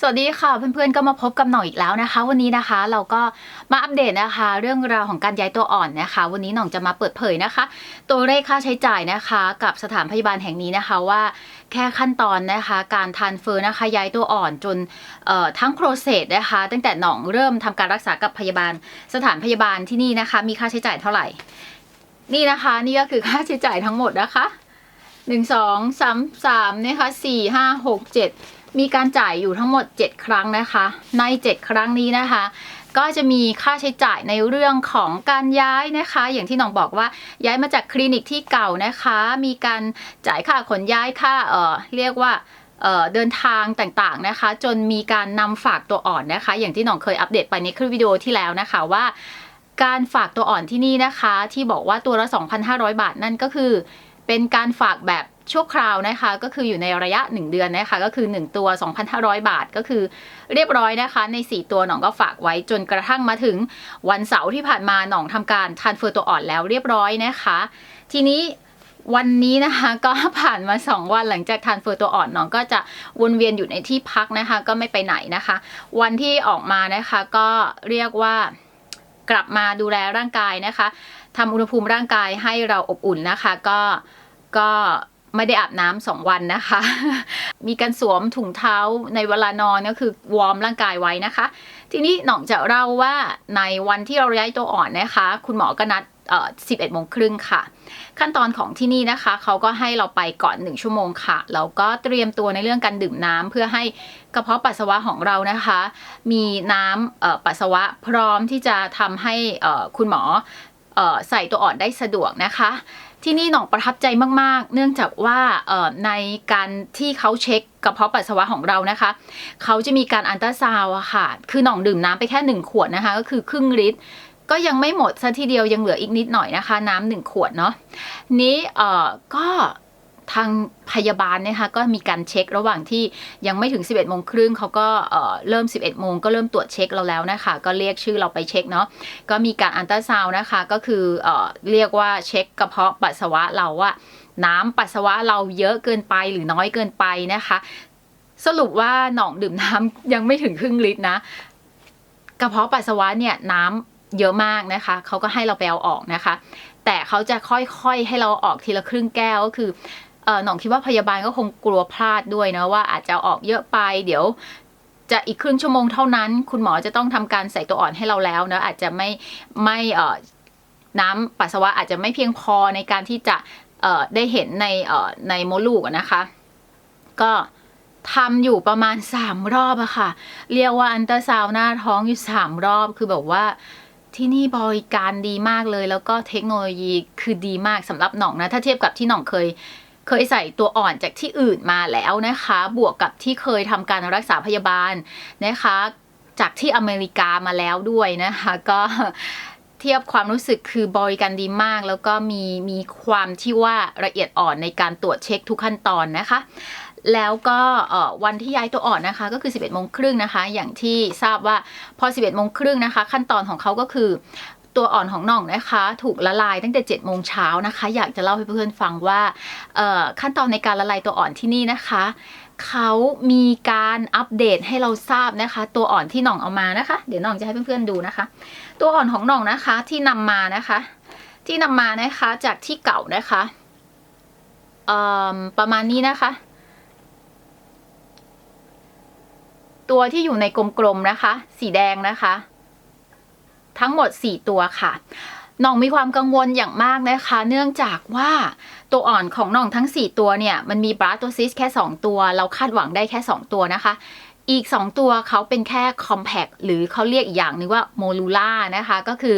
สวัสดีค่ะเพื่อนๆก็มาพบกับหน่องอีกแล้วนะคะ วันนี้นะคะเราก็มาอัปเดตนะคะ เรื่องราวของการย้ายตัวอ่อนนะคะ วันนี้หน่องจะมาเปิดเผยนะคะ ตัวเลขค่าใช้จ่ายนะคะ กับสถานพยาบาลแห่งนี้นะคะว่าแค่ขั้นตอนนะคะ การทานเฟอร์นะคะย้ายตัวอ่อนจนทั้งโปรเซสนะคะ ตั้งแต่หน่องเริ่มทำการรักษากับพยาบาล สถานพยาบาลที่นี่นะคะ มีค่าใช้จ่ายเท่าไหร่ นี่นะคะนี่ก็คือค่าใช้จ่ายทั้งหมดนะคะหนึ่งสองสามสามนะคะสี่ห้าหกเจ็ด มีการจ่ายอยู่ทั้งหมด 7 ครั้งนะคะ ใน 7 ครั้งนี้นะคะ ก็จะมีค่าใช้จ่ายในเรื่องของการย้ายนะคะ อย่างที่น้องบอกว่าย้ายมาจากคลินิกที่เก่านะคะ มีการจ่ายค่าขนย้ายค่าเออเรียกว่าเอ่อเดินทางต่างๆนะคะ จนมีการนำฝากตัวอ่อนนะคะ อย่างที่น้องเคยอัปเดตไปในคลิปวิดีโอที่แล้วนะคะว่า การฝากตัวอ่อนที่นี่นะคะ ที่บอกว่าตัวละ 2,500 บาทนั่นก็คือ เป็นการฝากแบบ ชั่วคราวนะคะก็คืออยู่ในระยะ 1 เดือนนะคะก็คือ 1 ตัว 2,500 บาทก็คือเรียบร้อยนะคะใน 4 ตัวหนองก็ฝากไว้จนกระทั่งมาถึงวันเสาร์ที่ผ่านมาหนองทำการทานเฟอร์ตัวอ่อนแล้วเรียบร้อยนะคะ ทีนี้วันนี้นะคะก็ผ่านมา 2 วันหลังจากทานเฟอร์ตัวอ่อนน้องก็จะวนเวียนอยู่ในที่พักนะคะ ก็ไม่ไปไหนนะคะ วันที่ออกมานะคะก็เรียกว่ากลับมาดูแลร่างกายนะคะทำอุณหภูมิร่างกายให้เราอบอุ่นนะคะ ก็ก็ ไม่ได้อาบน้ำสองวันนะคะ มีการสวมถุงเท้าในเวลานอนก็คือวอร์มร่างกายไว้นะคะ ทีนี้หน่องจะเล่าว่าในวันที่เราย้ายตัวอ่อนนะคะ คุณหมอก็นัดเอ่อ11โมงครึ่งค่ะ ขั้นตอนของที่นี่นะคะ เขาก็ให้เราไปก่อน1ชั่วโมงค่ะแล้วก็เตรียมตัวในเรื่องการดื่มน้ำเพื่อให้กระเพาะปัสสาวะของเรานะคะ มีน้ำปัสสาวะพร้อมที่จะทำให้คุณหมอออใส่ตัวอ่อนได้สะดวกนะคะ ที่นี่หน่องประทับใจมาก ๆ เนื่องจากว่าในการที่เขาเช็คกระเพาะปัสสาวะของเรานะคะ เขาจะมีการอันตราซาวอะค่ะ คือหน่องดื่มน้ำไปแค่หนึ่งขวดนะคะ ก็คือครึ่งลิตร ก็ยังไม่หมดซะทีเดียวยังเหลืออีกนิดหน่อยนะคะ น้ำหนึ่งขวดเนาะนี้เอ่อก็ ทางพยาบาลนะคะก็มีการเช็คระหว่างที่ยังไม่ถึง 11โมงครึ่งเขาก็เอ่อเริ่ม 11โมงก็เริ่มตรวจเช็คเราแล้วนะคะ ก็เรียกชื่อเราไปเช็คเนาะก็มีการอันตราซาวนะคะก็คือเอเรียกว่าเช็คกระเพาะปัสสาวะเราว่าน้ำปัสสาวะเราเยอะเกินไปหรือน้อยเกินไปนะคะ สรุปว่าหนองดื่มน้ำยังไม่ถึงครึ่งลิตรนะ กระเพาะปัสสาวะเนี่ยน้ำเยอะมากนะคะเขาก็ให้เราไปเอาออกนะคะ แต่เขาจะค่อยๆให้เราออกทีละครึ่งแก้วก็คือ หน่องคิดว่าพยาบาลก็คงกลัวพลาดด้วยนะว่าอาจจะออกเยอะไป เดี๋ยวจะอีกครึ่งชั่วโมงเท่านั้น คุณหมอจะต้องทำการใส่ตัวอ่อนให้เราแล้วนะอาจจะไม่ไม่น้ำปัสสาวะอาจจะไม่เพียงพอในการที่จะได้เห็นในในมดลูกนะคะ ก็ทำอยู่ประมาณ 3 รอบอะค่ะ เรียกว่าอันตราซาวหน้าท้องอยู่ 3 รอบคือแบบว่าที่นี่บริการดีมากเลย แล้วก็เทคโนโลยีคือดีมากสำหรับหน่องนะ ถ้าเทียบกับที่หน่องเคย เคยใส่ตัวอ่อนจากที่อื่นมาแล้วนะคะ บวกกับที่เคยทำการรักษาพยาบาลนะคะ จากที่อเมริกามาแล้วด้วยนะคะ ก็เทียบความรู้สึกคือบริการดีมาก แล้วก็มีมีความที่ว่าละเอียดอ่อนในการตรวจเช็คทุกขั้นตอนนะคะ แล้วก็วันที่ย้ายตัวอ่อนนะคะ ก็คือ 11โมงครึ่งนะคะ อย่างที่ทราบว่าพอ 11โมงครึ่งนะคะ ขั้นตอนของเขาก็คือ ตัวอ่อนของน่องนะคะ ถูกละลายตั้งแต่7โมงเช้านะคะ อยากจะเล่าให้เพื่อนๆฟังว่าขั้นตอนในการละลายตัวอ่อนที่นี่นะคะเขามีการอัปเดตให้เราทราบนะคะ ตัวอ่อนที่หน่องเอามานะคะ เดี๋ยวน่องจะให้เพื่อนๆดูนะคะ ตัวอ่อนของน่องนะคะที่นำมานะคะ ที่นำมานะคะจากที่เก่านะคะประมาณนี้นะคะ ตัวที่อยู่ในกลมๆนะคะ สีแดงนะคะ ทั้งหมด 4 ตัวค่ะน้องมีความกังวลอย่างมากนะคะ เนื่องจากว่าตัวอ่อนของน้องทั้ง 4 ตัวเนี่ย มันมีบราโตซิสแค่ 2 ตัว เราคาดหวังได้แค่ 2 ตัวนะคะ อีก 2 ตัวเขาเป็นแค่คอมแพคหรือเขาเรียกอีกอย่างนึงว่าโมลูล่านะคะ ก็คือ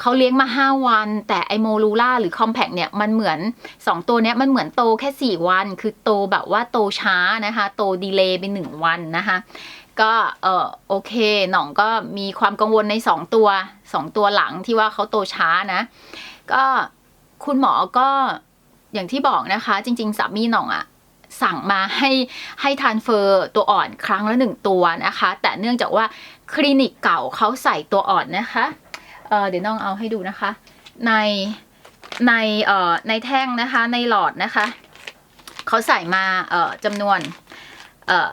เขาเลี้ยงมา 5 วัน แต่ไอโมลูล่าหรือคอมแพคเนี่ยมันเหมือน 2 ตัวเนี้ยมันเหมือนโตแค่ 4 วัน คือโตแบบว่าโตช้านะคะ โตดีเลย์ไป1วันนะคะ ก็เออโอเคหน่องก็มีความกังวลใน2ตัว2ตัวหลังที่ว่าเขาโตช้านะ ก็คุณหมอก็อย่างที่บอกนะคะ จริง ๆสามีหน่องอะสั่งมาให้ให้ทานเฟอร์ตัวอ่อนครั้งละหนึ่งตัวนะคะ แต่เนื่องจากว่าคลินิกเก่าเขาใส่ตัวอ่อนนะคะเเดี๋ยวน้องเอาให้ดูนะคะ ในในเอ่อในแท่งนะคะในหลอดนะคะเขาใส่มาเอ่อจำนวนเอ่อ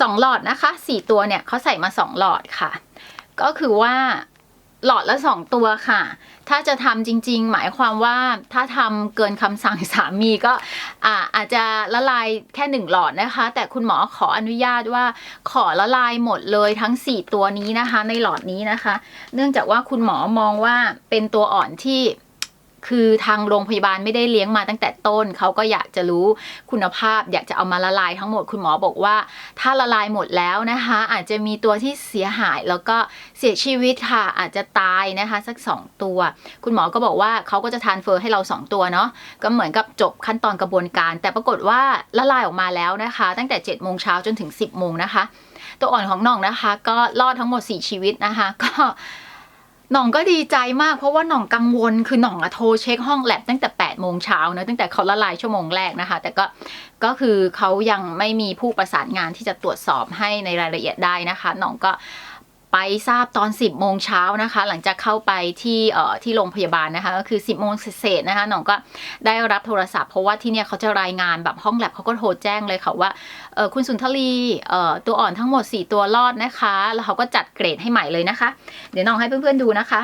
สองหลอดนะคะสี่ตัวเนี่ยเขาใส่มาสองหลอดค่ะ ก็คือว่าหลอดละสองตัวค่ะ ถ้าจะทำจริง ๆ หมายความว่าถ้าทำเกินคำสั่งสามีก็อ่าอาจจะละลายแค่หนึ่งหลอดนะคะ แต่คุณหมอขออนุญาตว่าขอละลายหมดเลยทั้ง 4 ตัวนี้นะคะ ในหลอดนี้นะคะ เนื่องจากว่าคุณหมอมองว่าเป็นตัวอ่อนที่ คือทางโรงพยาบาลไม่ได้เลี้ยงมาตั้งแต่ต้น เขาก็อยากจะรู้คุณภาพ อยากจะเอามาละลายทั้งหมดคุณหมอบอกว่า ถ้าละลายหมดแล้วนะคะ อาจจะมีตัวที่เสียหายแล้วก็เสียชีวิตค่ะอาจจะตายนะคะสัก 2 ตัว คุณหมอก็บอกว่าเขาก็จะทานเฟอร์ให้เรา 2 ตัวเนาะก็เหมือนกับจบขั้นตอนกระบวนการ แต่ปรากฏว่าละลายออกมาแล้วนะคะ ตั้งแต่7จ็ดโมงเช้าจนถึง 10บโมงนะคะ ตัวอ่อนของน้องนะคะ ก็รอดทั้งหมด 4 ชีวิตนะคะ ก็ หน่องก็ดีใจมากเพราะว่าหน่องกังวลคือหน่องอะโทรเช็คห้องแลบตั้งแต่8ปดโมงเช้านะตั้งแต่เขาละลายชั่วโมงแรกนะคะ แต่ก็ก็คือเขายังไม่มีผู้ประสานงานที่จะตรวจสอบให้ในรายละเอียดได้นะคะหน่องก็ ไปทราบตอน 10บโมงเช้านะคะ หลังจากเข้าไปที่เอ่อที่โรงพยาบาลนะคะ ก็คือ 10บโมงเศษนะคะน่องก็ได้รับโทรศัพท์เพราะว่าที่เนี่ยเขาจะรายงานแบบห้องแลบเขาก็โทรแจ้งเลยค่ะว่าเออคุณสุนทรีเอ่อตัวอ่อนทั้งหมด 4 ตัวรอดนะคะ แล้วเขาก็จัดเกรดให้ใหม่เลยนะคะ เดี๋ยวน้องให้เพื่อนๆดูนะคะ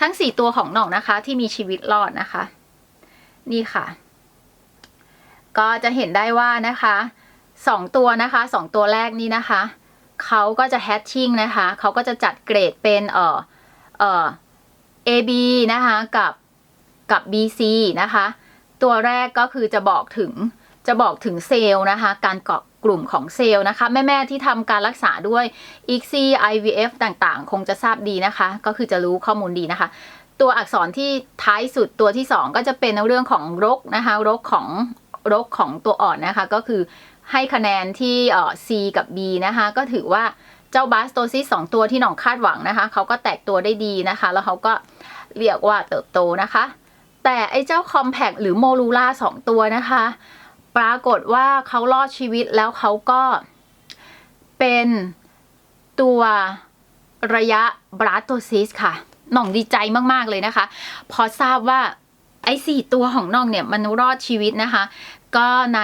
ทั้ง 4 ตัวของน้องนะคะ ที่มีชีวิตรอดนะคะ นี่ค่ะ ก็จะเห็นได้ว่านะคะสองตัวนะคะสองตัวแรกนี้นะคะ เขาก็จะแฮชชิ่งนะคะเขาก็จะจัดเกรดเป็นเอ่อเอ่อ AB นะคะกับกับ BC นะคะ ตัวแรกก็คือจะบอกถึงจะบอกถึงเซลล์นะคะ การเกาะกลุ่มของเซลล์นะคะ แม่ ๆ ที่ทำการรักษาด้วย ICSI IVF ต่างๆ คงจะทราบดีนะคะ ก็คือจะรู้ข้อมูลดีนะคะ ตัวอักษรที่ท้ายสุดตัวที่ 2 ก็จะเป็นเรื่องของรกนะคะรกของรกของตัวอ่อนนะคะ ก็คือ ให้คะแนนที่เอ่อ C กับ B นะคะ ก็ถือว่าเจ้าบาสโตซิสสองตัวที่หน่องคาดหวังนะคะเขาก็แตกตัวได้ดีนะคะ แล้วเขาก็เรียกว่าเติบโตนะคะ แต่ไอ้เจ้าคอมแพกหรือโมลูล่าสองตัวนะคะ ปรากฏว่าเขารอดชีวิตแล้วเขาก็เป็นตัวระยะบราโตซิสค่ะหน่องดีใจมาก ๆ เลยนะคะ พอทราบว่าไอ้สี่ตัวของน้องเนี่ยมันรอดชีวิตนะคะ ก็ใน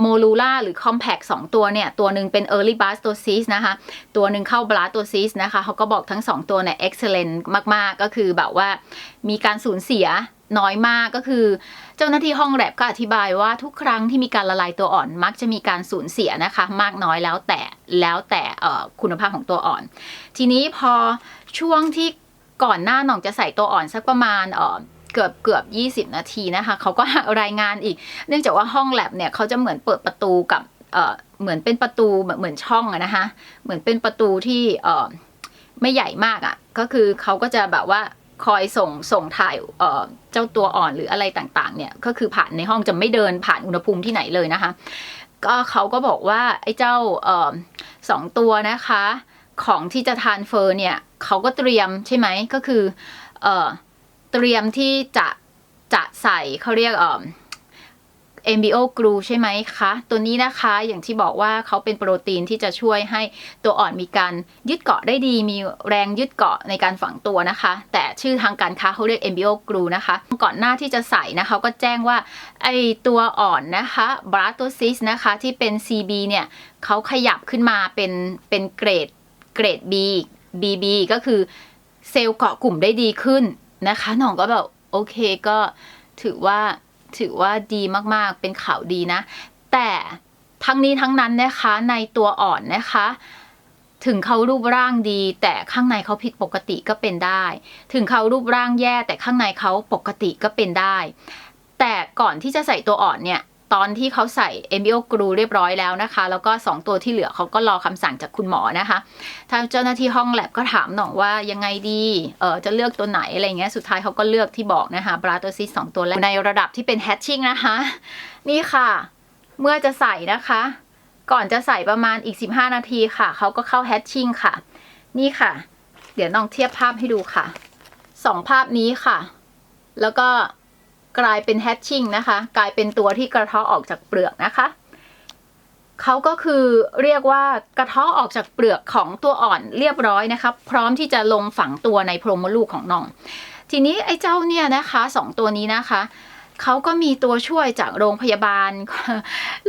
โมลูล่าหรือ Compact 2 ตัวเนี่ย ตัวหนึ่งเป็น Early Blastocyst นะคะ ตัวหนึ่งเข้า Blastocyst นะคะเขาก็บอกทั้ง 2 ตัวเนี่ย excellent มาก ๆ ก็คือแบบว่ามีการสูญเสียน้อยมากก็คือ เจ้าหน้าที่ห้องแลบก็อธิบายว่าทุกครั้งที่มีการละลายตัวอ่อนมักจะมีการสูญเสียนะคะ มากน้อยแล้วแต่แล้วแต่คุณภาพของตัวอ่อน ทีนี้พอช่วงที่ก่อนหน้าหน่องจะใส่ตัวอ่อนสักประมาณ เกือบเกือบ 20 นาทีนะคะเขาก็รายงานอีก เนื่องจากว่าห้องแลบเนี่ยเขาจะเหมือนเปิดประตูกับเออเหมือนเป็นประตูเหมือนช่องอะนะคะเหมือนเป็นประตูที่เออไม่ใหญ่มากอะก็คือเขาก็จะแบบว่าคอยส่งส่งถ่ายเเจ้าตัวอ่อนหรืออะไรต่างๆ เนี่ยก็คือผ่านในห้องจะไม่เดินผ่านอุณหภูมิที่ไหนเลยนะคะ ก็เขาก็บอกว่าไอ้เจ้าเออสองตัวนะคะ ของที่จะทานเฟอร์เนี่ยเขาก็เตรียมใช่ไหมก็คือ เตรียมที่จะจะใส่เขาเรียกเอ่อ MBO glue ใช่ไหมคะ ตัวนี้นะคะอย่างที่บอกว่าเขาเป็นโปรตีนที่จะช่วยให้ตัวอ่อนมีการยึดเกาะได้ดี มีแรงยึดเกาะในการฝังตัวนะคะ แต่ชื่อทางการค้าเขาเรียก MBO glue นะคะ ก่อนหน้าที่จะใส่นะคะก็แจ้งว่าไอตัวอ่อนนะคะ b r a t o c y s นะคะที่เป็น CB เนี่ยเขาขยับขึ้นมาเป็นเป็นเกรดเกรด B BB ก็คือเซลล์เกาะกลุ่มได้ดีขึ้น นะคะหน่องก็แบบโอเคก็ถือว่าถือว่าดีมากๆ เป็นข่าวดีนะ แต่ทั้งนี้ทั้งนั้นนะคะในตัวอ่อนนะคะ ถึงเขารูปร่างดี แต่ข้างในเขาผิดปกติก็เป็นได้ ถึงเขารูปร่างแย่ แต่ข้างในเขาปกติก็เป็นได้ แต่ก่อนที่จะใส่ตัวอ่อนเนี่ย ตอนที่เขาใส่เอมิโอกรูเรียบร้อยแล้วนะคะ แล้วก็ 2 ตัวที่เหลือเขาก็รอคำสั่งจากคุณหมอนะคะทางเจ้าหน้าที่ห้องแลบก็ถามหน่องว่ายังไงดีเออจะเลือกตัวไหนอะไรเงี้ยสุดท้ายเขาก็เลือกที่บอกนะคะบราโตซิสสองตัวแรกในระดับที่เป็นแฮชชิ่งนะคะ นี่ค่ะ เมื่อจะใส่นะคะ ก่อนจะใส่ประมาณอีก 15 นาทีค่ะเขาก็เข้าแฮชชิ่งค่ะ นี่ค่ะ เดี๋ยวน้องเทียบภาพให้ดูค่ะสองภาพนี้ค่ะ แล้วก็ กลายเป็นแฮชชิ่งนะคะ กลายเป็นตัวที่กระเทาะออกจากเปลือกนะคะเขาก็คือเรียกว่ากระเทาะออกจากเปลือกของตัวอ่อนเรียบร้อยนะคะพร้อมที่จะลงฝังตัวในโพรงมดลูกของน้อง ทีนี้ไอ้เจ้าเนี่ยนะคะสองตัวนี้นะคะเขาก็มีตัวช่วยจากโรงพยาบาล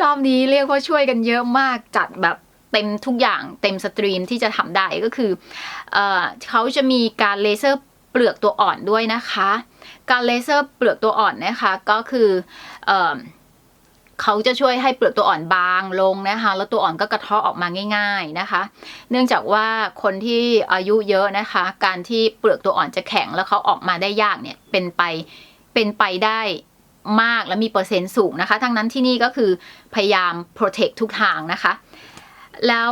รอบนี้เรียกว่าช่วยกันเยอะมากจัดแบบเต็มทุกอย่างเต็มสตรีมที่จะทำได้ก็คือเออเขาจะมีการเลเซอร์ เปลือกตัวอ่อนด้วยนะคะ การเลเซอร์เปลือกตัวอ่อนนะคะก็คือเออเขาจะช่วยให้เปลือกตัวอ่อนบางลงนะคะ แล้วตัวอ่อนก็กระเทาะออกมาง่าย ๆนะคะ เนื่องจากว่าคนที่อายุเยอะนะคะ การที่เปลือกตัวอ่อนจะแข็งแล้วเขาออกมาได้ยากเนี่ยเป็นไปเป็นไปได้มากและมีเปอร์เซ็นต์สูงนะคะ ทั้งนั้นที่นี่ก็คือพยายาม protect ทุกทางนะคะ แล้ว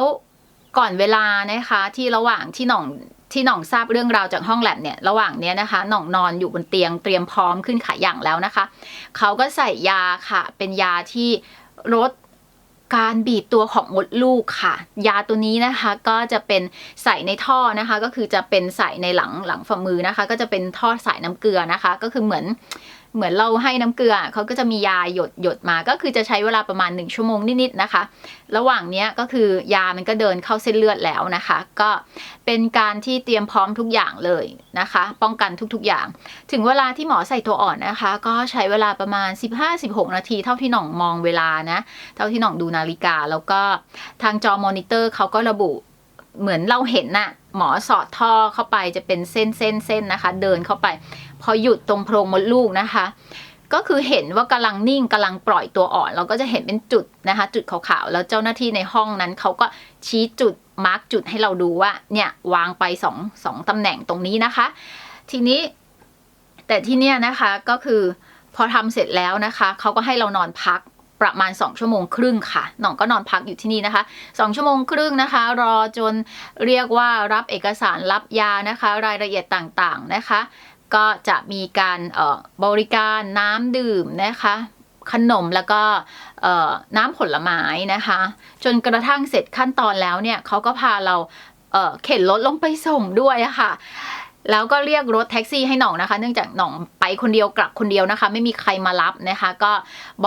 ก่อนเวลานะคะที่ระหว่างที่หน่อง ที่หน่องทราบเรื่องราวจากห้องแลบเนี่ยระหว่างเนี้ยนะคะหน่องนอนอยู่บนเตียงเตรียมพร้อมขึ้นขาอย่างแล้วนะคะ เขาก็ใส่ยาค่ะ เป็นยาที่ลดการบีบตัวของมดลูกค่ะ ยาตัวนี้นะคะก็จะเป็นใส่ในท่อนะคะ ก็คือจะเป็นใส่ในหลังหลังฝ่ามือนะคะ ก็จะเป็นท่อสายน้ำเกลือนะคะ ก็คือเหมือน เหมือนเราให้น้ำเกลือเขาก็จะมียาหยดหยดมา ก็คือจะใช้เวลาประมาณ 1 ชั่วโมงนิดๆนะคะ ระหว่างเนี้ยก็คือยามันก็เดินเข้าเส้นเลือดแล้วนะคะ ก็เป็นการที่เตรียมพร้อมทุกอย่างเลยนะคะ ป้องกันทุกๆอย่าง ถึงเวลาที่หมอใส่ตัวอ่อนนะคะ ก็ใช้เวลาประมาณ 15-16 นาที เท่าที่หน่องมองเวลานะ เท่าที่หน่องดูนาฬิกา แล้วก็ทางจอมอนิเตอร์เขาก็ระบุเหมือนเราเห็นน่ะหมอสอดท่อเข้าไปจะเป็นเส้นเส้นเส้นนะคะ เดินเข้าไป พอหยุดตรงโพรงมดลูกนะคะ ก็คือเห็นว่ากำลังนิ่งกำลังปล่อยตัวอ่อน เราก็จะเห็นเป็นจุดนะคะ จุดขาวๆแล้วเจ้าหน้าที่ในห้องนั้นเขาก็ชี้จุดมาร์กจุดให้เราดูว่าเนี่ยวางไปสองสองตำแหน่งตรงนี้นะคะ ทีนี้แต่ที่เนี่ยนะคะก็คือพอทำเสร็จแล้วนะคะเขาก็ให้เรานอนพักประมาณ 2 ชั่วโมงครึ่งค่ะหน่องก็นอนพักอยู่ที่นี่นะคะ 2 ชั่วโมงครึ่งนะคะ รอจนเรียกว่ารับเอกสารรับยานะคะ รายละเอียดต่างๆนะคะ ก็จะมีการเอ่อบริการน้ำดื่มนะคะ ขนมแล้วก็เอ่อน้ำผลไม้นะคะ จนกระทั่งเสร็จขั้นตอนแล้วเนี่ยเขาก็พาเราเอ่อเข็นรถลงไปส่งด้วยะค่ะแล้วก็เรียกรถแท็กซี่ให้หน่องนะคะ เนื่องจากหน่องไปคนเดียวกลับคนเดียวนะคะ ไม่มีใครมารับนะคะ ก็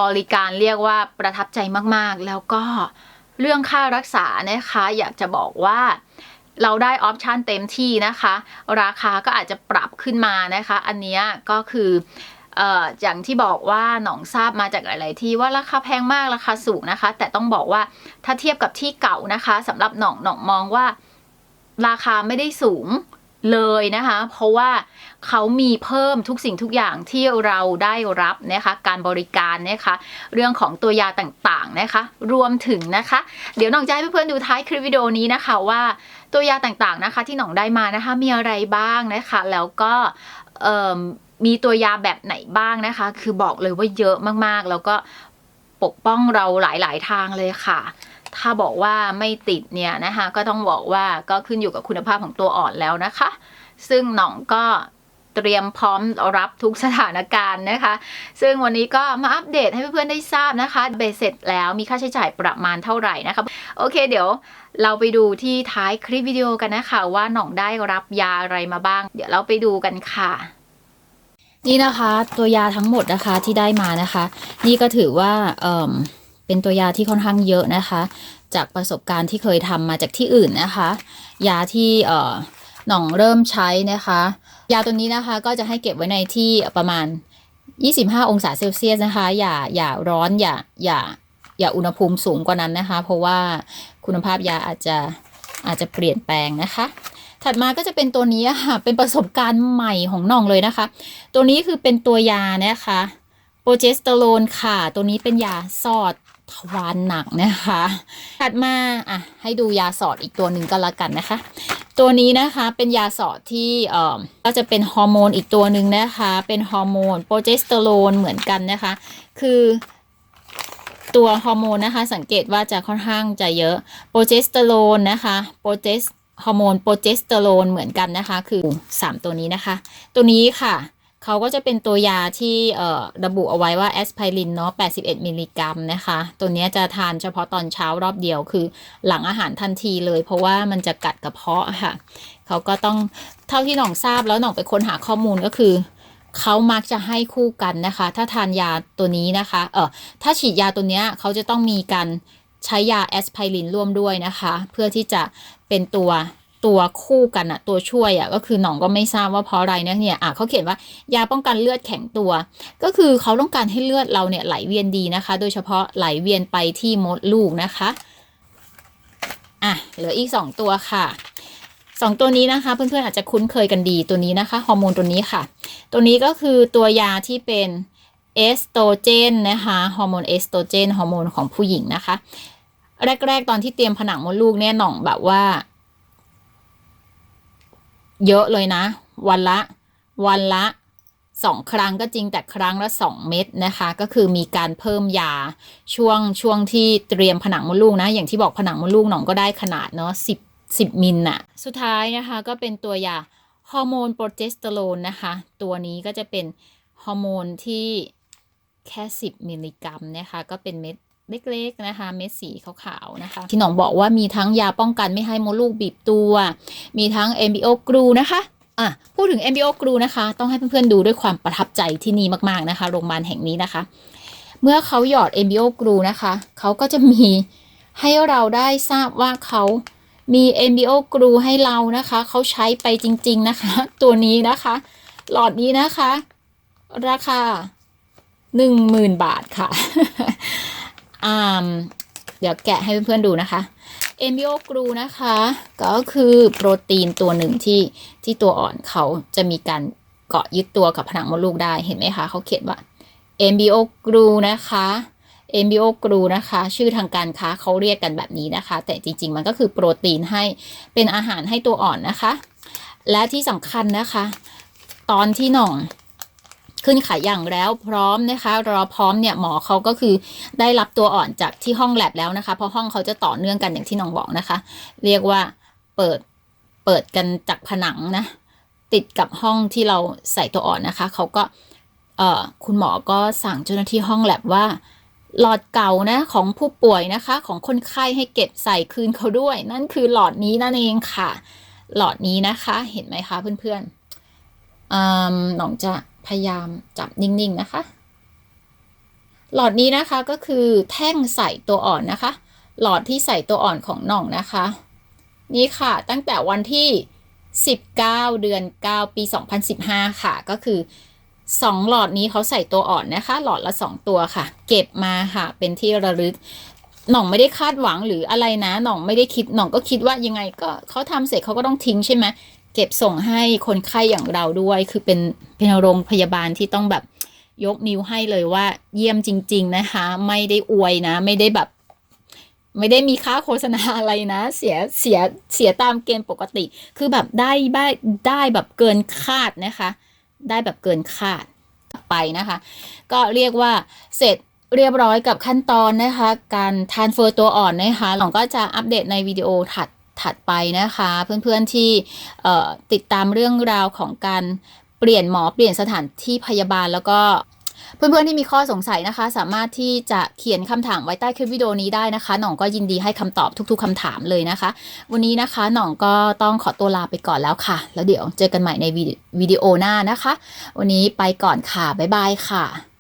บริการเรียกว่าประทับใจมากๆ แล้วก็เรื่องค่ารักษานะคะ อยากจะบอกว่า เราได้ออปชันเต็มที่นะคะ ราคาก็อาจจะปรับขึ้นมานะคะ อันนี้ก็คือเอ่ออย่างที่บอกว่าหนองทราบมาจากหลาย ๆ ที่ว่าราคาแพงมากราคาสูงนะคะ แต่ต้องบอกว่าถ้าเทียบกับที่เก่านะคะสำหรับหนองหนองมองว่า ราคาไม่ได้สูงเลยนะคะ เพราะว่าเขามีเพิ่มทุกสิ่งทุกอย่างที่เราได้รับนะคะ การบริการนะคะ เรื่องของตัวยาต่าง ๆ นะคะ รวมถึงนะคะ เดี๋ยวน้องจะให้เพื่อน ๆ ดูท้ายคลิปวิดีโอนี้นะคะว่า ตัวยาต่างๆนะคะ ที่หน่องได้มานะคะ มีอะไรบ้างนะคะ แล้วก็มีตัวยาแบบไหนบ้างนะคะ คือบอกเลยว่าเยอะมากๆ แล้วก็ปกป้องเราหลายๆทางเลยค่ะ ถ้าบอกว่าไม่ติดเนี่ยนะคะ ก็ต้องบอกว่าก็ขึ้นอยู่กับคุณภาพของตัวอ่อนแล้วนะคะ ซึ่งหน่องก็ เตรียมพร้อมรับทุกสถานการณ์นะคะ ซึ่งวันนี้ก็มาอัปเดตให้เพื่อนๆได้ทราบนะคะเบสเสร็จแล้วมีค่าใช้จ่ายประมาณเท่าไหร่นะคะ โอเคเดี๋ยวเราไปดูที่ท้ายคลิปวิดีโอกันนะคะว่าหน่องได้รับยาอะไรมาบ้าง เดี๋ยวเราไปดูกันค่ะนี่นะคะตัวยาทั้งหมดนะคะที่ได้มานะคะ นี่ก็ถือว่าเอ่มเป็นตัวยาที่ค่อนข้างเยอะนะคะ จากประสบการณ์ที่เคยทำมาจากที่อื่นนะคะ ยาที่เอ่อหน่องเริ่มใช้นะคะ ยาตัวนี้นะคะก็จะให้เก็บไว้ในที่ประมาณ 25 องศาเซลเซียสนะคะ อย่าอย่าร้อนอย่าอย่าอย่าอุณหภูมิสูงกว่านั้นนะคะ เพราะว่าคุณภาพยาอาจจะอาจจะเปลี่ยนแปลงนะคะ ถัดมาก็จะเป็นตัวนี้ค่ะเป็นประสบการณ์ใหม่ของน้องเลยนะคะ ตัวนี้คือเป็นตัวยานะคะโปรเจสเตอโรนค่ะ ตัวนี้เป็นยาสอดทวารหนักนะคะ ถัดมาอะให้ดูยาสอดอีกตัวหนึ่งก็แล้วกันนะคะ ตัวนี้นะคะเป็นยาสอดที่เอ่อก็จะเป็นฮอร์โมนอีกตัวหนึ่งนะคะ เป็นฮอร์โมนโปรเจสเตอโรนเหมือนกันนะคะ คือตัวฮอร์โมนนะคะ สังเกตว่าจะค่อนข้างจะเยอะโปรเจสเตอโรนนะคะโปรเจสฮอร์โมนโปรเจสเตอโรนเหมือนกันนะคะ คือ 3 ตัวนี้นะคะ ตัวนี้ค่ะ เขาก็จะเป็นตัวยาที่ระบุเอาไว้ว่าแอสไพรินเนาะ 81 มิลลิกรัมนะคะ ตัวนี้จะทานเฉพาะตอนเช้ารอบเดียวคือหลังอาหารทันทีเลย เพราะว่ามันจะกัดกระเพาะค่ะ เขาก็ต้องเท่าที่หน่องทราบแล้วหน่องไปค้นหาข้อมูลก็คือเขามักจะให้คู่กันนะคะ ถ้าทานยาตัวนี้นะคะ เออถ้าฉีดยาตัวเนี้ยเขาจะต้องมีการใช้ยาแอสไพรินร่วมด้วยนะคะ เพื่อที่จะเป็นตัว ตัวคู่กันอะตัวช่วยอะก็คือหน่องก็ไม่ทราบว่าเพราะอะไรนะเนี่ยอะเขาเขียนว่ายาป้องกันเลือดแข็งตัว ก็คือเขาต้องการให้เลือดเราเนี่ยไหลเวียนดีนะคะ โดยเฉพาะไหลเวียนไปที่มดลูกนะคะอะเหลืออีกสองตัวค่ะสองตัวนี้นะคะเพื่อนๆอาจจะคุ้นเคยกันดีตัวนี้นะคะฮอร์โมนตัวนี้ค่ะ ตัวนี้ก็คือตัวยาที่เป็นเอสโตรเจนนะคะฮอร์โมนเอสโตรเจนฮอร์โมนของผู้หญิงนะคะ แรก ๆ ตอนที่เตรียมผนังมดลูกเนี่ยหน่องแบบว่า เยอะเลยนะ วันละ วันละสองครั้งก็จริงแต่ครั้งละสองเม็ดนะคะ ก็คือมีการเพิ่มยาช่วงช่วงที่เตรียมผนังมดลูกนะ อย่างที่บอกผนังมดลูกหนองก็ได้ขนาดเนาะสิบสิบมิลน่ะ สุดท้ายนะคะก็เป็นตัวยาฮอร์โมนโปรเจสเตอโรนนะคะ ตัวนี้ก็จะเป็นฮอร์โมนที่แค่ 10 มิลลิกรัมนะคะ ก็เป็นเม็ด เล็กๆนะคะ เม็ดสีขาวๆนะคะ ที่หนองบอกว่ามีทั้งยาป้องกันไม่ให้มดลูกบีบตัว มีทั้ง MBO กรูนะคะอะพูดถึง MBO กรูนะคะ ต้องให้เพื่อนๆดูด้วยความประทับใจที่นี่มากๆนะคะ โรงพยาบาลแห่งนี้นะคะ เมื่อเขาหยอด MBO กรูนะคะ เขาก็จะมีให้เราได้ทราบว่าเขามี MBO กรูให้เรานะคะ เขาใช้ไปจริง ๆนะคะ ตัวนี้นะคะ หลอดนี้นะคะ ราคาหนึ่งหมื่นบาทค่ะ อ่าเดี๋ยวแกะให้เพื่อนๆดูนะคะเอมิโอกรูนะคะ ก็คือโปรตีนตัวหนึ่งที่ที่ตัวอ่อนเขาจะมีการเกาะยึดตัวกับผนังมดลูกได้เห็นไหมคะเขาเขียนว่าเอมิโอกรูนะคะเอมิโอกรูนะคะ ชื่อทางการค้าเขาเรียกกันแบบนี้นะคะ แต่จริงๆมันก็คือโปรตีนให้เป็นอาหารให้ตัวอ่อนนะคะ และที่สำคัญนะคะ ตอนที่หน่อง ขึ้นขายอย่างแล้วพร้อมนะคะ รอพร้อมเนี่ยหมอเขาก็คือได้รับตัวอ่อนจากที่ห้องแลบแล้วนะคะ เพราะห้องเขาจะต่อเนื่องกันอย่างที่น้องบอกนะคะ เรียกว่าเปิดเปิดกันจากผนังนะ ติดกับห้องที่เราใส่ตัวอ่อนนะคะเขาก็เอ่อคุณหมอก็สั่งเจ้าหน้าที่ห้องแลบว่าหลอดเก่านะของผู้ป่วยนะคะ ของคนไข้ให้เก็บใส่คืนเขาด้วย นั่นคือหลอดนี้นั่นเองค่ะ หลอดนี้นะคะ เห็นไหมคะเพื่อนๆอืมหน้องจะ พยายามจับนิ่งๆนะคะ หลอดนี้นะคะก็คือแท่งใส่ตัวอ่อนนะคะ หลอดที่ใส่ตัวอ่อนของน้องนะคะ นี่ค่ะตั้งแต่วันที่ 19 เดือน 9 ปี 2015 ค่ะ ก็คือ 2 หลอดนี้เขาใส่ตัวอ่อนนะคะ หลอดละ 2 ตัวค่ะ เก็บมาค่ะเป็นที่ระลึกหน่องไม่ได้คาดหวังหรืออะไรนะหน่องไม่ได้คิดหน่องก็คิดว่ายังไงก็เขาทำเสร็จเขาก็ต้องทิ้งใช่ไหม เก็บส่งให้คนไข้อย่างเราด้วย คือเป็นเป็นโรงพยาบาลที่ต้องแบบยกนิ้วให้เลยว่า เยี่ยมจริง ๆ นะคะ ไม่ได้อวยนะ ไม่ได้แบบ ไม่ได้มีค่าโฆษณาอะไรนะ เสียเสียเสียตามเกณฑ์ปกติ คือแบบได้ได้ได้แบบเกินคาดนะคะ ได้แบบเกินคาดไปนะคะ ก็เรียกว่าเสร็จเรียบร้อยกับขั้นตอนนะคะ การทานเฟอร์ตัวอ่อนนะคะหลองก็จะอัปเดตในวิดีโอถัด ถัดไปนะคะ เพื่อนๆที่ติดตามเรื่องราวของการเปลี่ยนหมอเปลี่ยนสถานที่พยาบาลแล้วก็เพื่อนๆที่มีข้อสงสัยนะคะ สามารถที่จะเขียนคำถามไว้ใต้คลิปวิดีโอนี้ได้นะคะหน่องก็ยินดีให้คำตอบทุก ๆคำถามเลยนะคะ วันนี้นะคะหน่องก็ต้องขอตัวลาไปก่อนแล้วค่ะ แล้วเดี๋ยวเจอกันใหม่ในวิดีวิดีโอหน้านะคะ วันนี้ไปก่อนค่ะบ๊ายบายค่ะ